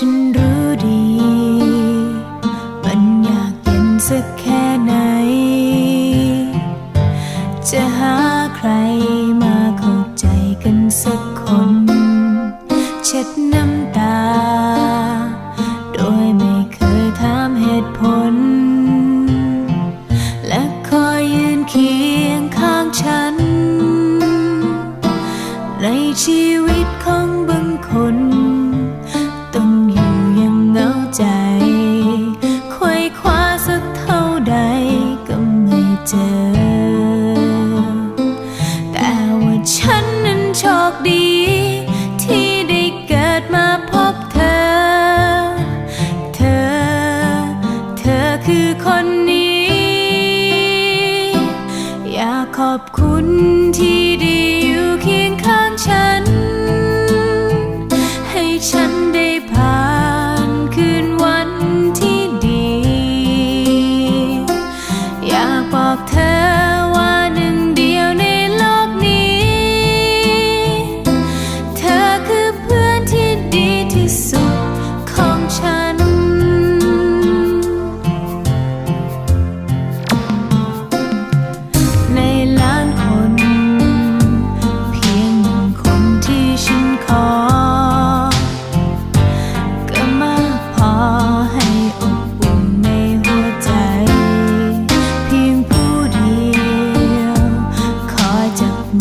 ฉันรู้ดี มันอยากเย็นสักแค่ไหน จะหาใครมาเข้าใจกันสักคน เช็ดน้ำตา โดยไม่เคยถามเหตุผล และคอยยืนเคียงข้างฉัน ในชีวิตของบางคน เจอ แต่ว่าฉันนั้นโชคดี ที่ได้เกิดมาพบเธอ เธอ เธอคือคนนี้ อยากขอบคุณที่ได้อยู่เคียงข้างฉัน ให้ฉัน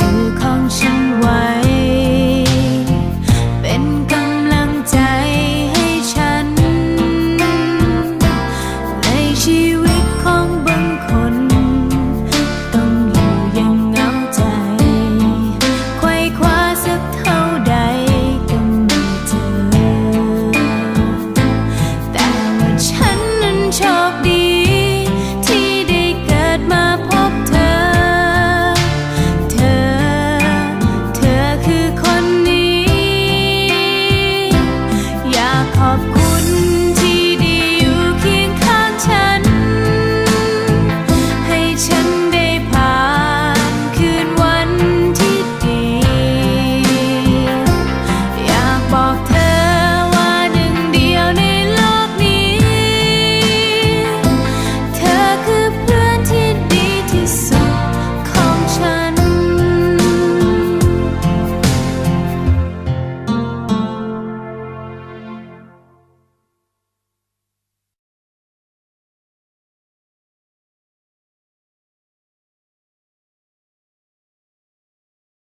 时空